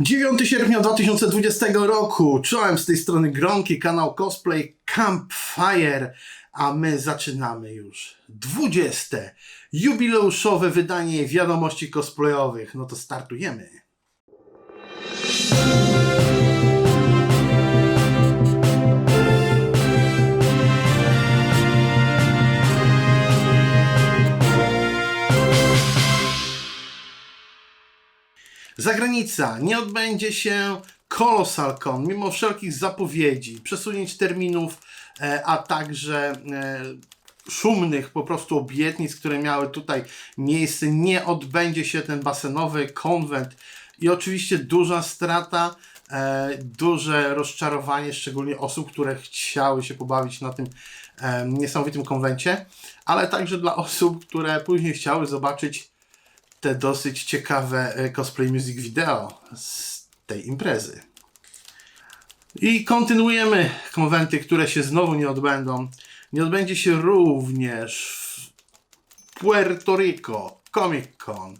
9 sierpnia 2020 roku. Czołem z tej strony Gronki, kanał Cosplay Campfire, a my zaczynamy już 20. jubileuszowe wydanie wiadomości cosplayowych. No to startujemy. Zagranica. Nie odbędzie się Colossal Con, mimo wszelkich zapowiedzi, przesunięć terminów, e, a także e, szumnych po prostu obietnic, które miały tutaj miejsce. Nie odbędzie się ten basenowy konwent i oczywiście duża strata, e, duże rozczarowanie, szczególnie osób, które chciały się pobawić na tym niesamowitym konwencie, ale także dla osób, które później chciały zobaczyć te dosyć ciekawe e, cosplay music video z tej imprezy. I kontynuujemy konwenty, które się znowu nie odbędą. Nie odbędzie się również w Puerto Rico Comic Con.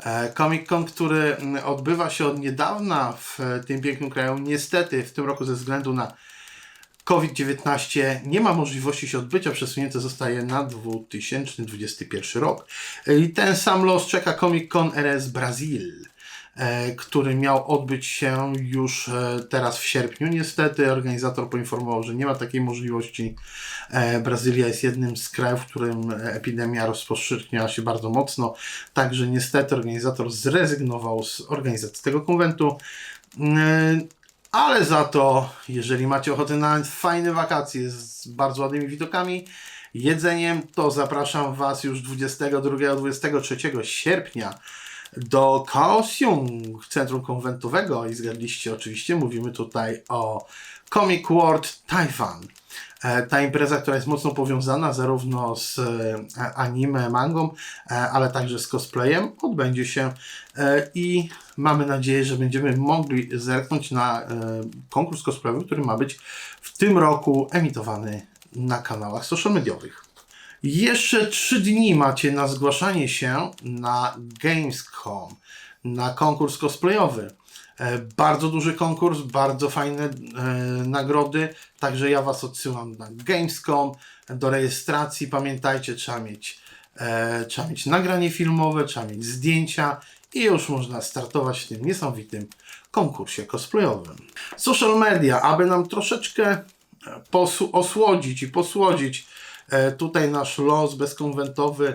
E, Comic Con, który mm, odbywa się od niedawna w e, tym pięknym kraju. Niestety w tym roku ze względu na COVID-19 nie ma możliwości się odbycia, przesunięte zostaje na 2021 rok. I ten sam los czeka Comic Con RS Brazil, e, który miał odbyć się już e, teraz w sierpniu. Niestety organizator poinformował, że nie ma takiej możliwości. E, Brazylia jest jednym z krajów, w którym epidemia rozpowszechniała się bardzo mocno, także niestety organizator zrezygnował z organizacji tego konwentu. Ale za to, jeżeli macie ochotę na fajne wakacje z bardzo ładnymi widokami, jedzeniem, to zapraszam Was już 22-23 sierpnia do Kaohsiung, centrum konwentowego i zgadliście oczywiście, mówimy tutaj o Comic World Taiwan. E, Ta impreza, która jest mocno powiązana zarówno z e, anime, mangą, e, ale także z cosplayem, odbędzie się i mamy nadzieję, że będziemy mogli zerknąć na konkurs cosplayowy, który ma być w tym roku emitowany na kanałach social mediowych. Jeszcze trzy dni macie na zgłaszanie się na Gamescom, na konkurs cosplayowy. E, Bardzo duży konkurs, bardzo fajne e, nagrody, także ja Was odsyłam na Gamescom. Do rejestracji pamiętajcie, trzeba mieć, e, trzeba mieć nagranie filmowe, trzeba mieć zdjęcia i już można startować w tym niesamowitym konkursie cosplayowym. Social media, aby nam troszeczkę osłodzić i posłodzić tutaj nasz los bezkonwentowy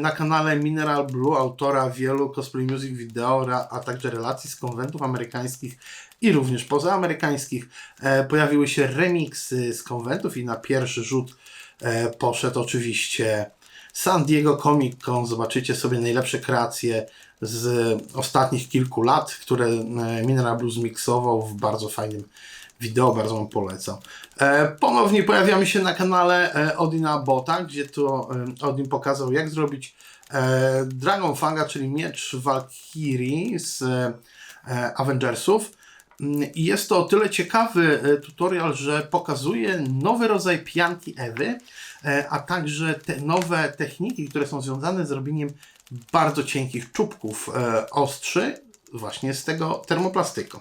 na kanale Mineral Blue, autora wielu cosplay music video, ra- a także relacji z konwentów amerykańskich i również pozaamerykańskich. E, pojawiły się remiksy z konwentów i na pierwszy rzut e, poszedł oczywiście San Diego Comic Con. Zobaczycie sobie najlepsze kreacje z ostatnich kilku lat, które e, Mineral Blue zmiksował w bardzo fajnym wideo, bardzo Wam polecam. E, ponownie pojawiamy się na kanale e, Odina Bota, gdzie to e, Odin pokazał jak zrobić e, Dragon Fanga, czyli miecz Valkyrie z e, e, Avengersów. Mm, I jest to o tyle ciekawy e, tutorial, że pokazuje nowy rodzaj pianki Ewy, e, a także te nowe techniki, które są związane z robieniem bardzo cienkich czubków ostrzy właśnie z tego termoplastyku.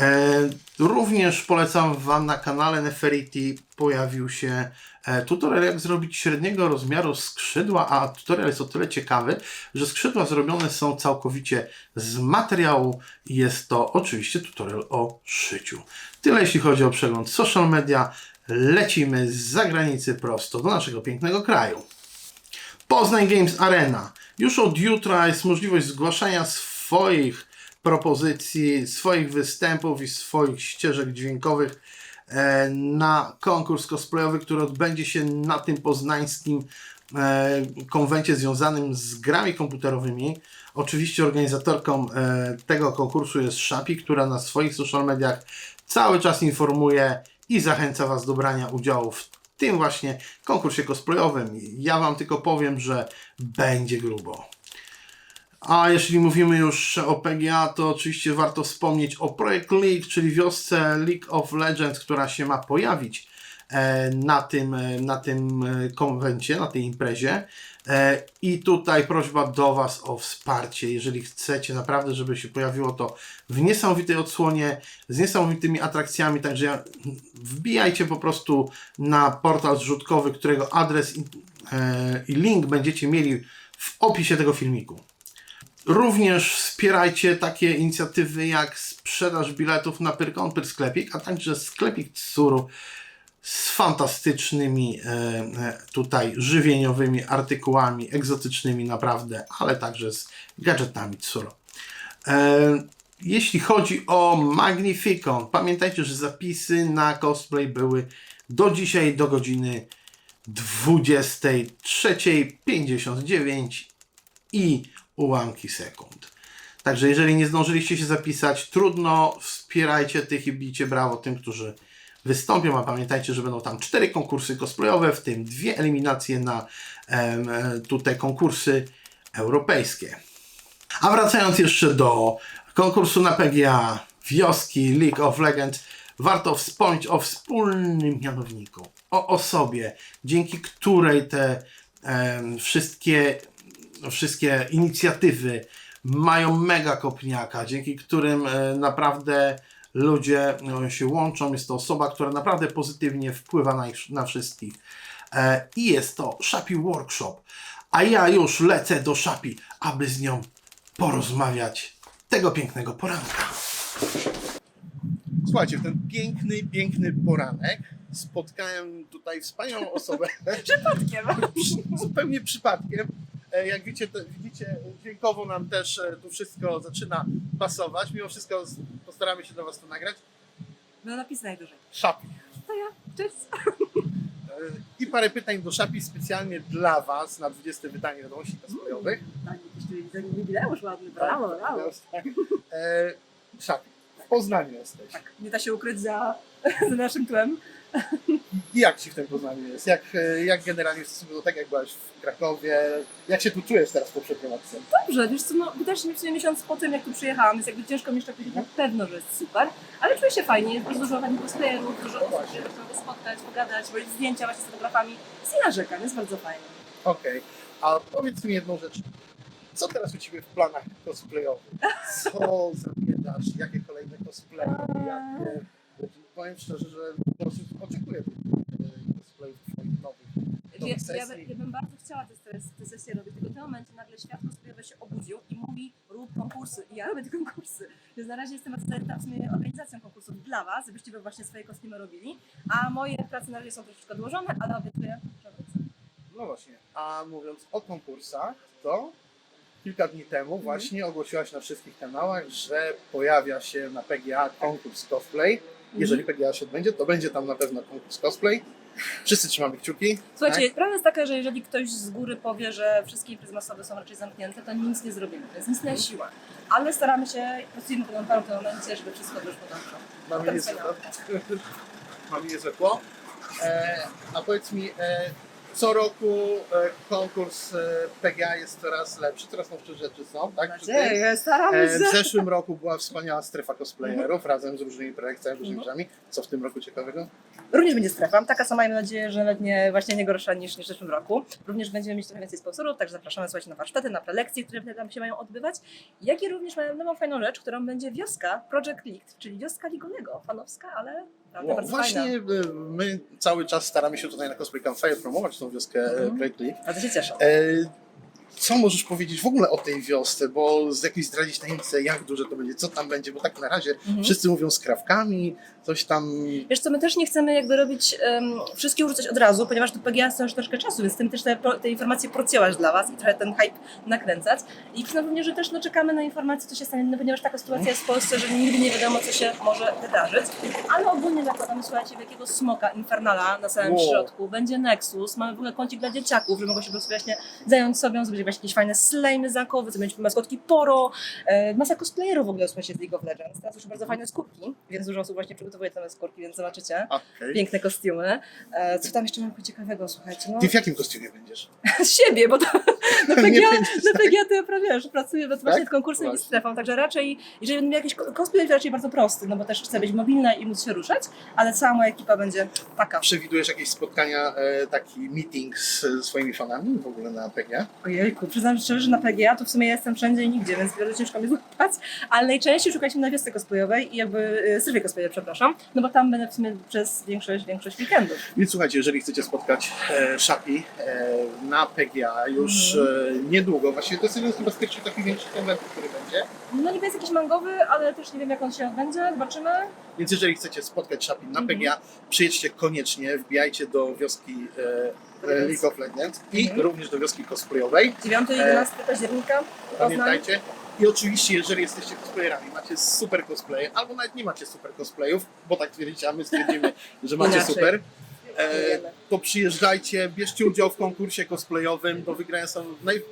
E, również polecam Wam na kanale Neferiti pojawił się e, tutorial jak zrobić średniego rozmiaru skrzydła, a tutorial jest o tyle ciekawy, że skrzydła zrobione są całkowicie z materiału jest to oczywiście tutorial o szyciu. Tyle jeśli chodzi o przegląd social media. Lecimy z zagranicy prosto do naszego pięknego kraju. Poznań Games Arena. Już od jutra jest możliwość zgłaszania swoich propozycji, swoich występów i swoich ścieżek dźwiękowych e, na konkurs cosplayowy, który odbędzie się na tym poznańskim e, konwencie związanym z grami komputerowymi. Oczywiście organizatorką e, tego konkursu jest Szapi, która na swoich social mediach cały czas informuje i zachęca Was do brania udziału w tym właśnie konkursie cosplayowym. Ja Wam tylko powiem, że będzie grubo. A jeśli mówimy już o PGA, to oczywiście warto wspomnieć o Projekt League, czyli wiosce League of Legends, która się ma pojawić e, na tym, e, na tym e, konwencie, na tej imprezie. I tutaj prośba do Was o wsparcie, jeżeli chcecie naprawdę, żeby się pojawiło to w niesamowitej odsłonie, z niesamowitymi atrakcjami, także ja- wbijajcie po prostu na portal zrzutkowy, którego adres i, i link będziecie mieli w opisie tego filmiku. Również wspierajcie takie inicjatywy jak sprzedaż biletów na Pyrkon sklepik, a także sklepik Tsuru z fantastycznymi e, e, tutaj żywieniowymi artykułami egzotycznymi naprawdę, ale także z gadżetami Tsuru. E, jeśli chodzi o Magnificon, pamiętajcie, że zapisy na cosplay były do dzisiaj do godziny 23.59 i ułamki sekund. Także jeżeli nie zdążyliście się zapisać, trudno, wspierajcie tych i bijcie brawo tym, którzy wystąpią, a pamiętajcie, że będą tam cztery konkursy cosplayowe, w tym dwie eliminacje na em, e, tutaj konkursy europejskie. A wracając jeszcze do konkursu na PGA Wioski League of Legends, warto wspomnieć o wspólnym mianowniku, o osobie, dzięki której te em, wszystkie, wszystkie inicjatywy mają mega kopniaka, dzięki którym e, naprawdę ludzie e, się łączą. Jest to osoba, która naprawdę pozytywnie wpływa na, ich, na wszystkich. E, I jest to Shapi Workshop. A ja już lecę do Shapi, aby z nią porozmawiać tego pięknego poranka. Słuchajcie, w ten piękny, piękny poranek spotkałem tutaj wspaniałą osobę. Przypadkiem. zupełnie przypadkiem. E, Jak widzicie, widzicie, dźwiękowo nam też e, tu wszystko zaczyna pasować. Mimo wszystko postaramy się dla Was to nagrać. No napis najdłużej. Szapi. To ja. Cześć. E, I parę pytań do Szapi specjalnie dla Was na 20 wydanie wiadomości cosplayowych. Tak, jakiś jubileusz ładny, brawo, brawo. Tak. Szapi, w Poznaniu jesteś. Tak, nie da się ukryć za, za naszym tłem. I jak Ci w tym Poznaniu jest? Jak, e, jak generalnie w stosunku do tego, jak byłaś w Krakowie? Jak się tu czujesz teraz po przeprowadzce? Dobrze, wiesz co, no widać mi w sumie miesiąc po tym, jak tu przyjechałam, więc jakby ciężko mi jeszcze powiedzieć na pewno, że jest super, ale czuję się fajnie, jest dużo fajnych cosplayerów, dużo osób, właśnie. które mogę spotkać, pogadać, robić zdjęcia właśnie z fotografami. Jest nie narzekam, jest bardzo fajnie. Okej, a powiedz mi jedną rzecz. Co teraz u Ciebie w planach cosplayowych? Co zamierzasz? Jakie kolejne cosplaye? Jakie... Powiem szczerze, że oczekuję e, cosplayów Twoich nowych. Ja, nowych ja, sesji. ja bym bardzo chciała te, te, sesje robić, tylko w tym momencie nagle świat cosplayowy się obudził i mówi rób konkursy. I ja robię te konkursy. Więc na razie jestem w sumie organizacją konkursów dla Was, żebyście Wy właśnie swoje kostiumy robili. A moje prace na razie są troszeczkę odłożone, ale obiecuję, że wrócę. No właśnie, a mówiąc o konkursach, to kilka dni temu właśnie ogłosiłaś na wszystkich kanałach, że pojawia się na PGA konkurs cosplay. Jeżeli PGA się odbędzie, to będzie tam na pewno konkurs cosplay. Wszyscy trzymamy kciuki. Słuchajcie, prawda jest taka, że jeżeli ktoś z góry powie, że wszystkie imprezy masowe są raczej zamknięte, to nic nie zrobimy, to jest nic na siłę. Ale staramy się, pracujemy pod paru w tym momencie, żeby wszystko wyszło dobrze. Mamy wspaniałe. mamy niezłe tło. E, a powiedz mi, e, co roku e, konkurs e, PGA jest coraz lepszy, coraz nowsze rzeczy są, tak? Nadzieję, staramy E, się. w zeszłym roku była wspaniała strefa cosplayerów razem z różnymi projekcjami, różnymi Mhm. rzeczami. Co w tym roku ciekawego? Również będzie strefa, taka sama mam nadzieję, że nawet nie, właśnie nie gorsza niż, niż w zeszłym roku. Również będziemy mieć trochę więcej sponsorów, także zapraszamy słuchajcie, na warsztaty, na prelekcje, które tam się mają odbywać. Jak i również mamy nową fajną rzecz, którą będzie wioska Project League, czyli wioska Ligolego. Fanowska, ale naprawdę No, bardzo właśnie fajna. e, my cały czas staramy się tutaj na Cosplay Campfire promować tą wioskę Mhm. mhm. Great League. Bardzo się cieszę. E, co możesz powiedzieć w ogóle o tej wiosce, bo z jakiejś zdradzić tajemnicę, jak duże to będzie, co tam będzie, bo tak na razie Mhm. wszyscy mówią z krawkami, coś tam... Wiesz co, my też nie chcemy jakby robić um, wszystkiego rzucać od razu, ponieważ to PGA jest już troszkę czasu, więc tym też te, te informacje porcjować dla Was i trochę ten hype nakręcać. I przyznam również, że też no, czekamy na informacje, co się stanie, no, ponieważ taka sytuacja jest w Polsce, że nigdy nie wiadomo, co się może wydarzyć. Ale ogólnie zakładamy, słuchajcie, wielkiego smoka Infernala na samym Wow. środku. Będzie Nexus, mamy w ogóle kącik dla dzieciaków, że mogą się po prostu właśnie zająć sobie, zrobić macie jakieś fajne slajmy zakowy, to będzie maskotki Poro, e, masa cosplayerów w ogóle słuchajcie z League of Legends. Teraz już bardzo fajne skórki, więc dużo osób właśnie przygotowuje te skórki, więc zobaczycie. Okej. Piękne kostiumy. E, co tam jeszcze mam ciekawego, słuchajcie? No, Ty w jakim kostiumie będziesz? z siebie, bo to, Nie PGA, będziesz, na PGA to ja prawie pracuję bez właśnie Tak? z konkursem i strefą, także raczej, jeżeli będę miał jakiś cosplay, to raczej bardzo prosty, no bo też chcę być mobilna i móc się ruszać, ale cała moja ekipa będzie taka. Przewidujesz jakieś spotkania, e, taki meeting z ze swoimi fanami w ogóle na PG? Ojejku, przyznam szczerze, że na PGA to w sumie ja jestem wszędzie i nigdzie, więc bardzo ciężko mnie złapać, ale najczęściej szukaliśmy na wiosce cosplayowej i jakby e, strefie cosplayowej, przepraszam, no bo tam będę w sumie przez większość, większość weekendów. Więc słuchajcie, jeżeli chcecie spotkać e, Szapi e, na PGA już e, niedługo, właśnie to jest jeden z chyba z pierwszych takich większych eventów, który będzie. No niby jest jakiś mangowy, ale też nie wiem jak on się odbędzie, zobaczymy. Więc jeżeli chcecie spotkać Szapi na Mhm. PGA, przyjedźcie koniecznie, wbijajcie do wioski e, e, League of Legends i Mhm. również do wioski cosplayowej. 9-11 października, Poznań. Pamiętajcie. I oczywiście, jeżeli jesteście cosplayerami, macie super cosplaye, albo nawet nie macie super cosplayów, bo tak twierdzicie, a my stwierdzimy, że macie Inaczej. super, e, to przyjeżdżajcie, bierzcie udział w konkursie cosplayowym, do wygrania są naj...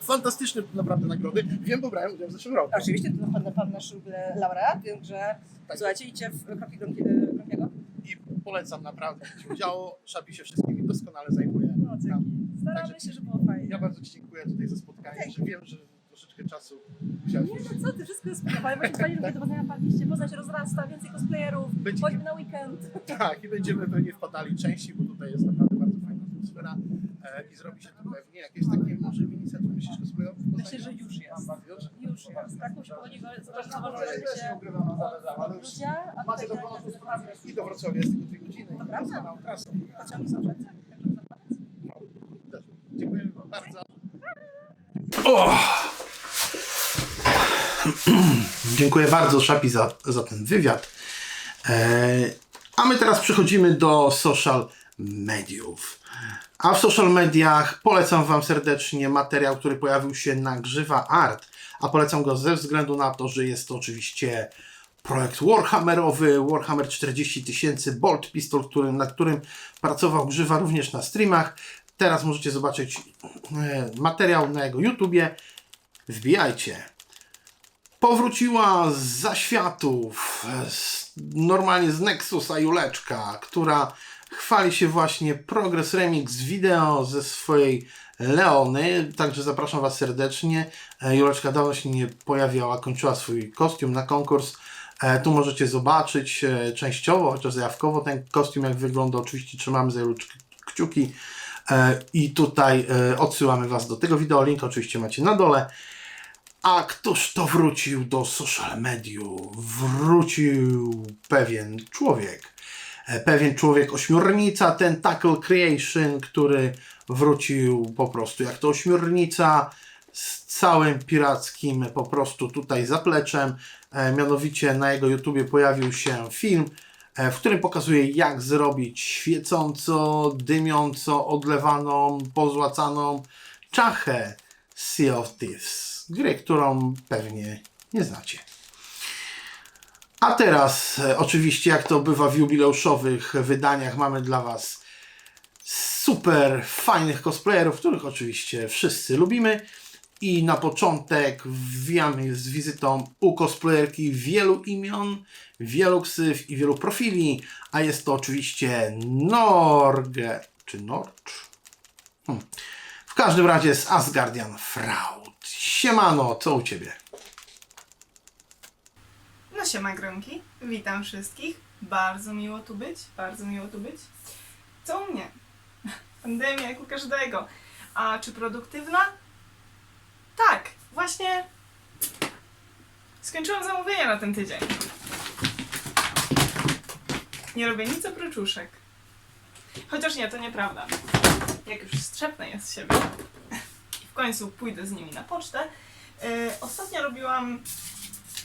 fantastyczne naprawdę nagrody. Wiem, bo brałem udział w zeszłym roku. Oczywiście, to pan, pan nasz e, laureat, więc że Tak. słuchajcie, idźcie w kroki Gromki- Gromkiego. I polecam naprawdę, wziąć udział, Szapi się wszystkimi doskonale zajmuje. No, dzięki. Staramy Także- się, żeby było fajnie. Ja bardzo Ci dziękuję tutaj za spotkanie, że wiem, że troszeczkę czasu musiałeś Nie, no co ty, wszystko jest spokojnie. Właśnie fajnie, że do Poznania wpadliście. Poznań się rozrasta, więcej cosplayerów. Będzie- Chodźmy na weekend. Tak, i będziemy pewnie wpadali częściej, bo tutaj jest naprawdę bardzo fajna atmosfera e, i zrobi się tu pewnie jakieś takie może mini centrum myślisz cosplayowe w Myślę, że już jest. Już? Już jest. Tak, musi powoli go zobaczyć, Ja zobaczyć nie się ludzie, a tutaj tym i do Wrocławia jest tylko dwie godziny. To prawda. Pociągi są. No. Dziękuję wam bardzo. O! Dziękuję bardzo Szapi za, za ten wywiad. E, a my teraz przechodzimy do social mediów. A w social mediach polecam Wam serdecznie materiał, który pojawił się na Grzywa Art. A polecam go ze względu na to, że jest to oczywiście projekt Warhammerowy, Warhammer 40 tysięcy Bolt Pistol, który, na którym pracował Grzywa również na streamach. Teraz możecie zobaczyć e, materiał na jego YouTubie. Wbijajcie. Powróciła z zaświatów, z, normalnie z Nexusa Juleczka, która chwali się właśnie Progress Remix wideo ze swojej Leony, także zapraszam Was serdecznie. E, Juleczka dawno się nie pojawiała, kończyła swój kostium na konkurs. E, Tu możecie zobaczyć e, częściowo, chociaż zajawkowo ten kostium jak wygląda. Oczywiście trzymamy za Juleczkę kciuki i tutaj odsyłamy Was do tego wideo. Link oczywiście macie na dole. A któż to wrócił do social mediów? Wrócił pewien człowiek. E, Pewien człowiek ośmiornica, Tentacle Creation, który wrócił po prostu jak to ośmiornica z całym pirackim po prostu tutaj zapleczem. E, Mianowicie na jego YouTubie pojawił się film, e, w którym pokazuje jak zrobić świecąco, dymiąco, odlewaną, pozłacaną czachę Sea of Thieves. Gry, którą pewnie nie znacie. A teraz, e, oczywiście, jak to bywa w jubileuszowych wydaniach, mamy dla Was super fajnych cosplayerów, których oczywiście wszyscy lubimy. I na początek wbijamy z wizytą u cosplayerki wielu imion, wielu ksyw i wielu profili, a jest to oczywiście Norge, czy Norcz? Hmm. W każdym razie jest Asgardian Fraud. Siemano, co u Ciebie? No siema Gromki, witam wszystkich. Bardzo miło tu być, bardzo miło tu być. Co u mnie? Pandemia jak u każdego. A czy produktywna? Tak, właśnie skończyłam zamówienia na ten tydzień. Nie robię nic oprócz uszek. Chociaż nie, to nieprawda. Jak już strzepnę je z siebie i w końcu pójdę z nimi na pocztę. Yy, ostatnio robiłam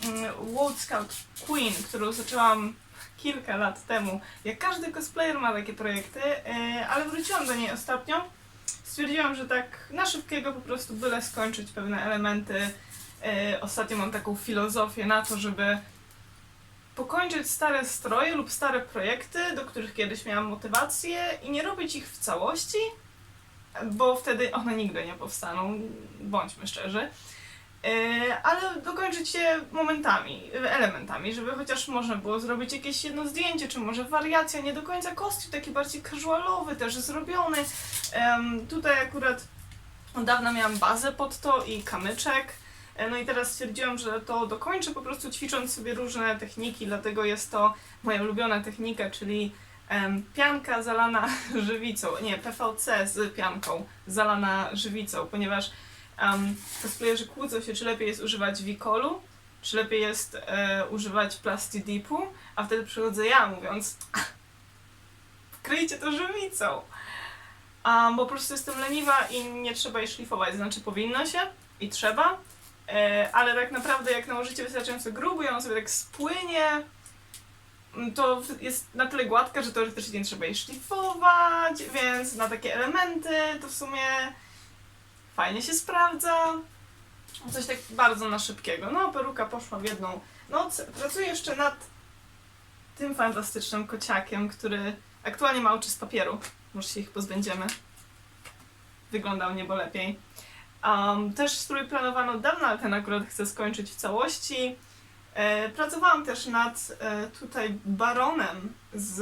mm, World Scout Queen, którą zaczęłam kilka lat temu. Jak każdy cosplayer ma takie projekty, yy, ale wróciłam do niej ostatnio. Stwierdziłam, że tak na szybkiego po prostu byle skończyć pewne elementy. Yy, ostatnio mam taką filozofię na to, żeby pokończyć stare stroje lub stare projekty, do których kiedyś miałam motywację i nie robić ich w całości, bo wtedy one nigdy nie powstaną, bądźmy szczerzy. Yy, ale dokończyć je momentami, elementami, żeby chociaż można było zrobić jakieś jedno zdjęcie, czy może wariacja, nie do końca kostium, taki bardziej casualowy też zrobiony. Tutaj akurat od dawna miałam bazę pod to i kamyczek. E, No i teraz stwierdziłam, że to dokończę po prostu ćwicząc sobie różne techniki, dlatego jest to moja ulubiona technika, czyli pianka zalana żywicą, nie, PVC z pianką zalana żywicą, ponieważ um, cosplayerzy kłócą się, czy lepiej jest używać Wikolu, czy lepiej jest e, używać Plastidipu, a wtedy przychodzę ja mówiąc kryjcie to żywicą. Um, bo po prostu jestem leniwa i nie trzeba jej szlifować, znaczy powinno się i trzeba, e, ale tak naprawdę jak nałożycie wystarczająco grubo ona sobie tak spłynie, to jest na tyle gładka, że teoretycznie nie trzeba jej szlifować, więc na takie elementy to w sumie fajnie się sprawdza. Coś tak bardzo na szybkiego. No, peruka poszła w jedną noc. Pracuję jeszcze nad tym fantastycznym kociakiem, który aktualnie ma oczy z papieru. Może się ich pozbędziemy. Wyglądał niebo lepiej. Um, też strój planowano od dawna, ale ten akurat chcę skończyć w całości. E, pracowałam też nad e, tutaj Baronem z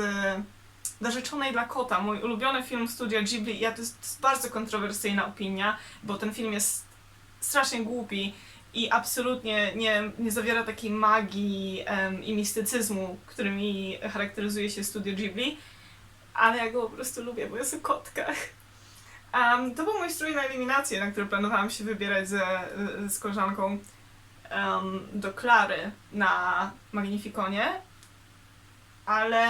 Narzeczonej dla kota, mój ulubiony film studia Ghibli. Ja to jest bardzo kontrowersyjna opinia, bo ten film jest strasznie głupi i absolutnie nie, nie zawiera takiej magii em, i mistycyzmu, którymi charakteryzuje się studio Ghibli, ale ja go po prostu lubię, bo jest o kotkach. Um, to był mój strój na eliminację, na który planowałam się wybierać ze, z koleżanką em, do Klary na Magnifikonie, ale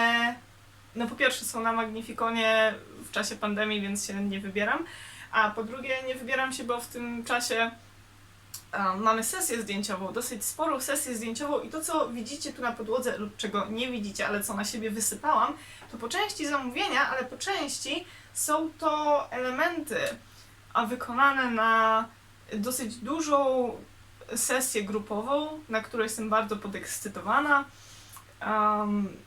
no po pierwsze są na Magnifikonie w czasie pandemii, więc się nie wybieram, a po drugie nie wybieram się, bo w tym czasie um, mamy sesję zdjęciową, dosyć sporą sesję zdjęciową i to co widzicie tu na podłodze lub czego nie widzicie, ale co na siebie wysypałam, to po części zamówienia, ale po części są to elementy a wykonane na dosyć dużą sesję grupową, na której jestem bardzo podekscytowana. Um,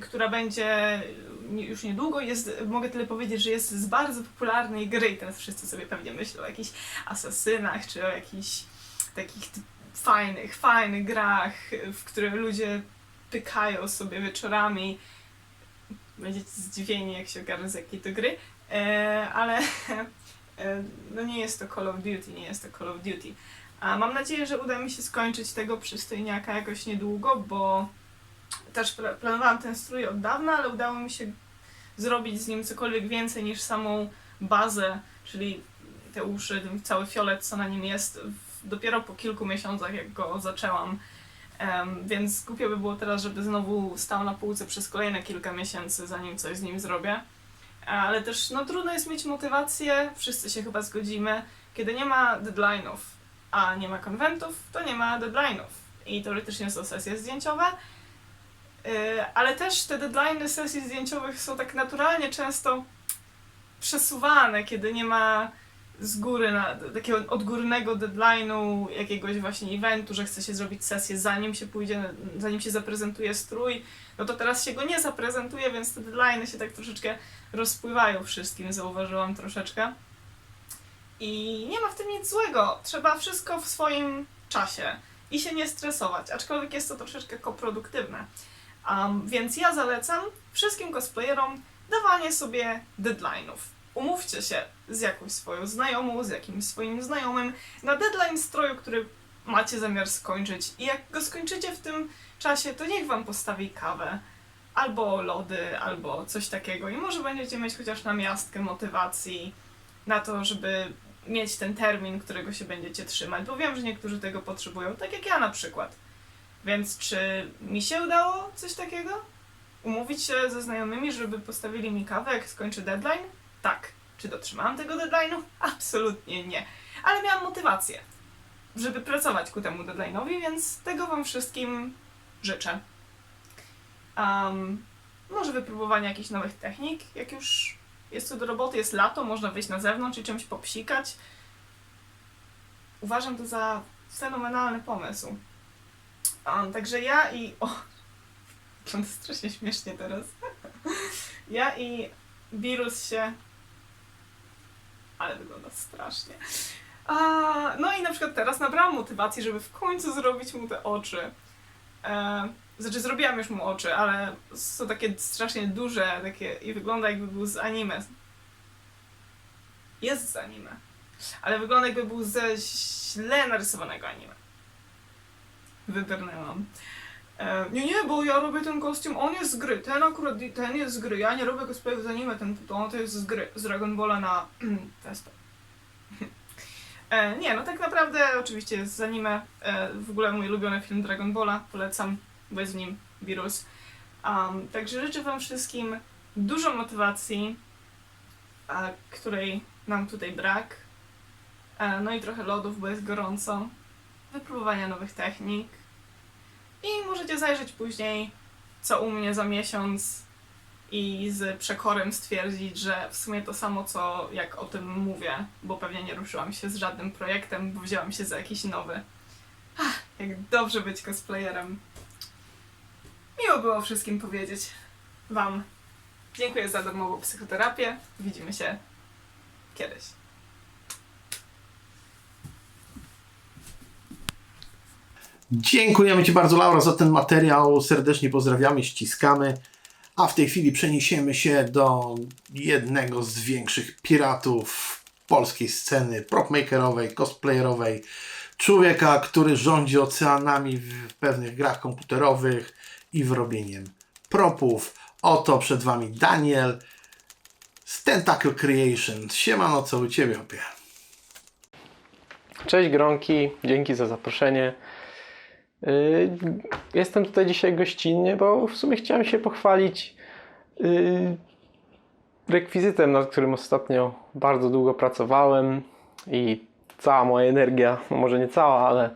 która będzie już niedługo. Jest, mogę tyle powiedzieć, że jest z bardzo popularnej gry i teraz wszyscy sobie pewnie myślą o jakichś asasynach, czy o jakichś takich fajnych, fajnych grach, w które ludzie pykają sobie wieczorami. Będziecie zdziwieni, jak się okaże z jakiej to gry, e, ale e, no nie jest to Call of Duty, nie jest to Call of Duty. A mam nadzieję, że uda mi się skończyć tego przystojniaka jakoś niedługo, bo też pla- planowałam ten strój od dawna, ale udało mi się zrobić z nim cokolwiek więcej niż samą bazę, czyli te uszy, ten cały fiolet, co na nim jest, dopiero po kilku miesiącach, jak go zaczęłam. Em, więc głupio by było teraz, żeby znowu stał na półce przez kolejne kilka miesięcy, zanim coś z nim zrobię. Ale też no, trudno jest mieć motywację, wszyscy się chyba zgodzimy, kiedy nie ma deadline'ów, a nie ma konwentów, to nie ma deadline'ów. I teoretycznie są sesje zdjęciowe, Yy, ale też te deadline sesji zdjęciowych są tak naturalnie często przesuwane, kiedy nie ma z góry, na, takiego odgórnego deadline'u jakiegoś właśnie eventu, że chce się zrobić sesję zanim się pójdzie, zanim się zaprezentuje strój, no to teraz się go nie zaprezentuje, więc te deadline'y się tak troszeczkę rozpływają wszystkim, zauważyłam troszeczkę. I nie ma w tym nic złego. Trzeba wszystko w swoim czasie i się nie stresować, aczkolwiek jest to troszeczkę koproduktywne. Um, więc ja zalecam wszystkim cosplayerom dawanie sobie deadline'ów. Umówcie się z jakąś swoją znajomą, z jakimś swoim znajomym na deadline stroju, który macie zamiar skończyć. I jak go skończycie w tym czasie, to niech wam postawi kawę, albo lody, albo coś takiego. I może będziecie mieć chociaż na miastkę motywacji na to, żeby mieć ten termin, którego się będziecie trzymać. Bo wiem, że niektórzy tego potrzebują, tak jak ja na przykład. Więc czy mi się udało coś takiego? Umówić się ze znajomymi, żeby postawili mi kawę, jak skończy deadline? Tak. Czy dotrzymałam tego deadline'u? Absolutnie nie. Ale miałam motywację, żeby pracować ku temu deadline'owi, więc tego Wam wszystkim życzę. Um, może wypróbowania jakichś nowych technik, jak już jest co do roboty, jest lato, można wyjść na zewnątrz i czymś popsikać. Uważam to za fenomenalny pomysł. Także ja i. O, to strasznie śmiesznie teraz. ja i wirus się ale wygląda strasznie. A, no i na przykład teraz nabrałam motywacji, żeby w końcu zrobić mu te oczy. E, znaczy zrobiłam już mu oczy, ale są takie strasznie duże takie i wygląda jakby był z anime. Jest z anime. Ale wygląda jakby był ze źle narysowanego anime. Wybrnęłam. E, nie, nie, bo ja robię ten kostium, on jest z gry, ten akurat, ten jest z gry, ja nie robię cosplayu z anime, ten to to jest z gry, z Dragon Balla na testa. E, nie, no tak naprawdę oczywiście z anime, e, w ogóle mój ulubiony film Dragon Balla, polecam, bo nim wirus. Um, także życzę wam wszystkim dużo motywacji, a, której nam tutaj brak, e, no i trochę lodów, bo jest gorąco, wypróbowania nowych technik, i możecie zajrzeć później, co u mnie za miesiąc i z przekorem stwierdzić, że w sumie to samo, co jak o tym mówię, bo pewnie nie ruszyłam się z żadnym projektem, bo wzięłam się za jakiś nowy. Ach, jak dobrze być cosplayerem. Miło było wszystkim powiedzieć Wam. Dziękuję za darmową psychoterapię. Widzimy się kiedyś. Dziękujemy Ci bardzo, Laura, za ten materiał. Serdecznie pozdrawiamy, ściskamy. A w tej chwili przeniesiemy się do jednego z większych piratów polskiej sceny propmakerowej, cosplayerowej. Człowieka, który rządzi oceanami w pewnych grach komputerowych i w robieniem propów. Oto przed Wami Daniel z Tentacle Creation. Siemano, co u Ciebie, opie? Cześć Gronki, dzięki za zaproszenie. Yy, Jestem tutaj dzisiaj gościnnie, bo w sumie chciałem się pochwalić yy, rekwizytem, nad którym ostatnio bardzo długo pracowałem i cała moja energia, może nie cała, ale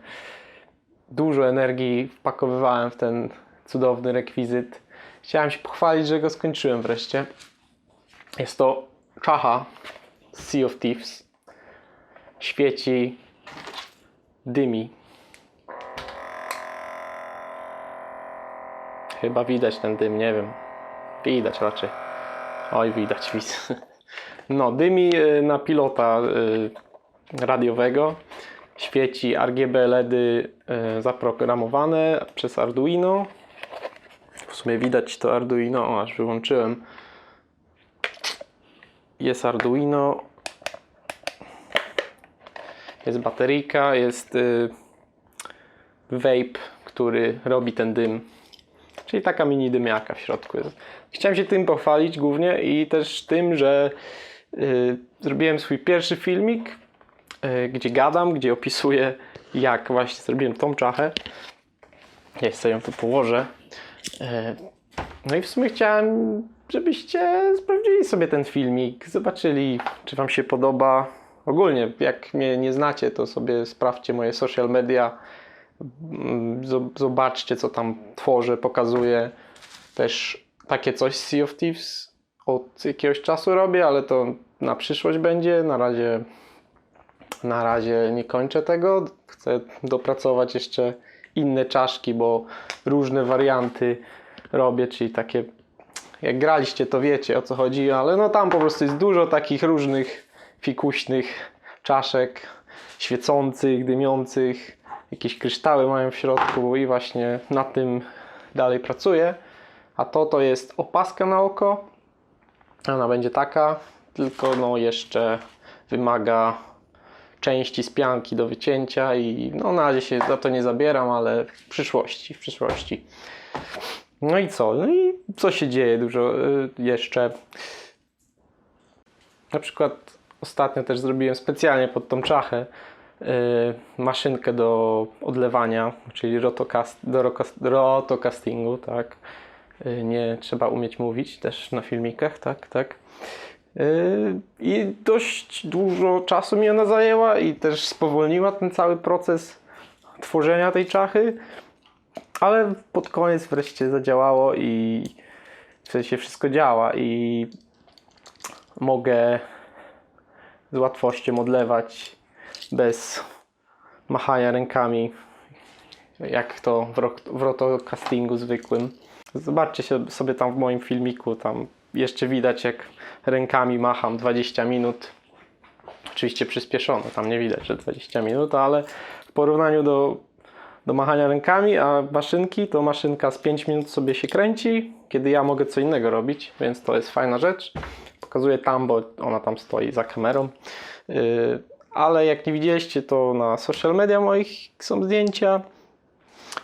dużo energii wpakowywałem w ten cudowny rekwizyt. Chciałem się pochwalić, że go skończyłem wreszcie. Jest to czacha z Sea of Thieves. Świeci dymi. Chyba widać ten dym, nie wiem. Widać raczej. Oj, widać, widać. No, dymi y, na pilota y, radiowego. Świeci RGB LEDy y, zaprogramowane przez Arduino. Sumie widać to Arduino, o, aż wyłączyłem. Jest Arduino, jest bateryjka, jest y, vape, który robi ten dym. Czyli taka mini dymiaka w środku jest. Chciałem się tym pochwalić głównie i też tym, że y, zrobiłem swój pierwszy filmik, y, gdzie gadam, gdzie opisuję jak właśnie zrobiłem tą czachę. Ja sobie ją tu położę. Y, no i w sumie chciałem, żebyście sprawdzili sobie ten filmik, zobaczyli, czy Wam się podoba. Ogólnie, jak mnie nie znacie, to sobie sprawdźcie moje social media. Mm, zo- Zobaczcie, co tam tworzę, pokazuję. Też takie coś z Sea of Thieves od jakiegoś czasu robię, ale to na przyszłość będzie. Na razie, na razie nie kończę tego. Chcę dopracować jeszcze inne czaszki, bo różne warianty robię, czyli takie jak graliście, to wiecie o co chodzi, ale no tam po prostu jest dużo takich różnych fikuśnych czaszek, świecących, dymiących, jakieś kryształy mają w środku i właśnie na tym dalej pracuję. A to to jest opaska na oko. Ona będzie taka, tylko no jeszcze wymaga części z pianki do wycięcia i no na razie się za to nie zabieram, ale w przyszłości, w przyszłości. No i co? No i co się dzieje dużo y, jeszcze? Na przykład ostatnio też zrobiłem specjalnie pod tą czachę y, maszynkę do odlewania, czyli rotocast, do rotocastingu, tak. Y, nie trzeba umieć mówić też na filmikach, tak, tak. Y, I dość dużo czasu mi ona zajęła i też spowolniła ten cały proces tworzenia tej czachy. Ale pod koniec wreszcie zadziałało i w sensie wszystko działa i mogę z łatwością odlewać bez machania rękami, jak to w, ro- w rotocastingu zwykłym. Zobaczcie sobie tam w moim filmiku, tam jeszcze widać jak rękami macham 20 minut Oczywiście przyspieszone, tam nie widać, że 20 minut, ale w porównaniu do, do machania rękami, a maszynki, to maszynka z 5 minut sobie się kręci, kiedy ja mogę co innego robić, więc to jest fajna rzecz. Pokazuję tam, bo ona tam stoi za kamerą. Yy, ale jak nie widzieliście, to na social media moich są zdjęcia.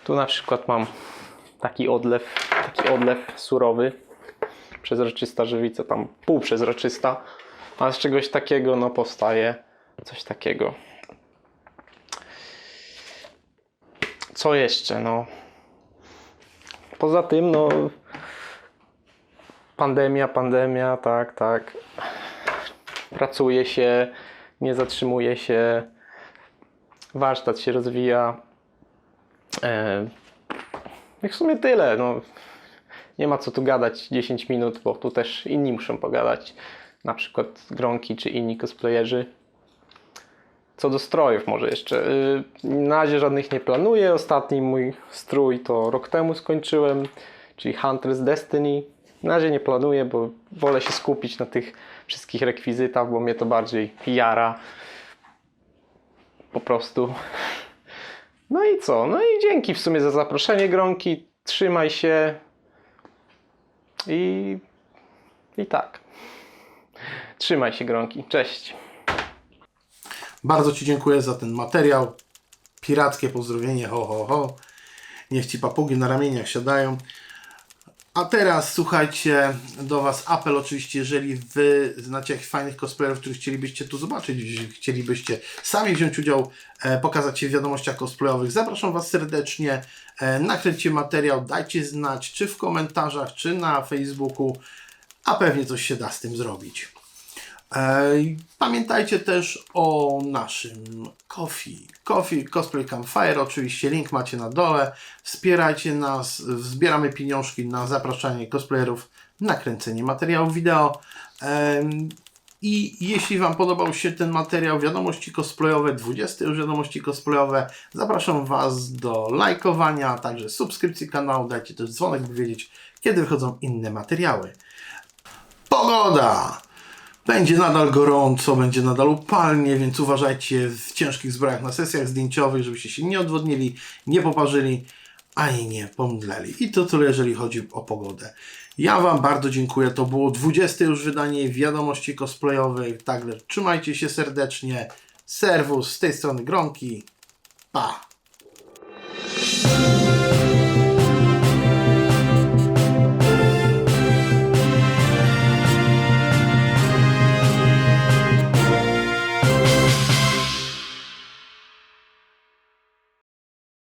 Tu na przykład mam taki odlew, taki odlew surowy, przezroczysta żywica, tam półprzezroczysta, a z czegoś takiego no powstaje coś takiego. Co jeszcze? No. Poza tym, no. Pandemia, pandemia, tak, tak. Pracuje się, nie zatrzymuje się. Warsztat się rozwija. E, i w sumie tyle. No. Nie ma co tu gadać 10 minut, bo tu też inni muszą pogadać. Na przykład Gronki czy inni cosplayerzy. Co do strojów może jeszcze. Yy, Na razie żadnych nie planuję. Ostatni mój strój to rok temu skończyłem, czyli Hunter's Destiny. Na razie nie planuję, bo wolę się skupić na tych wszystkich rekwizytach, bo mnie to bardziej jara. Po prostu. No i co? No i dzięki w sumie za zaproszenie Gronki. Trzymaj się. I, i tak. Trzymaj się Gronki. Cześć. Bardzo Ci dziękuję za ten materiał. Pirackie pozdrowienie, ho, ho, ho. Niech Ci papugi na ramieniach siadają. A teraz słuchajcie, do Was apel oczywiście, jeżeli Wy znacie jakichś fajnych cosplayerów, których chcielibyście tu zobaczyć, chcielibyście sami wziąć udział, e, pokazać się w wiadomościach cosplayowych, zapraszam Was serdecznie, e, nakręćcie materiał, dajcie znać, czy w komentarzach, czy na Facebooku, a pewnie coś się da z tym zrobić. Pamiętajcie też o naszym Kofi. Kofi Cosplay Campfire, oczywiście link macie na dole. Wspierajcie nas, zbieramy pieniążki na zapraszanie cosplayerów na kręcenie materiałów wideo. I jeśli Wam podobał się ten materiał, wiadomości cosplayowe, 20 już wiadomości cosplayowe, zapraszam Was do lajkowania, a także subskrypcji kanału. Dajcie też dzwonek, by wiedzieć, kiedy wychodzą inne materiały. Pogoda! Będzie nadal gorąco, będzie nadal upalnie, więc uważajcie w ciężkich zbrojach na sesjach zdjęciowych, żebyście się nie odwodnili, nie poparzyli, ani nie pomdleli. I to tyle, jeżeli chodzi o pogodę. Ja Wam bardzo dziękuję. To było 20 już wydanie wiadomości cosplayowej. Także trzymajcie się serdecznie. Serwus z tej strony Gronki. Pa!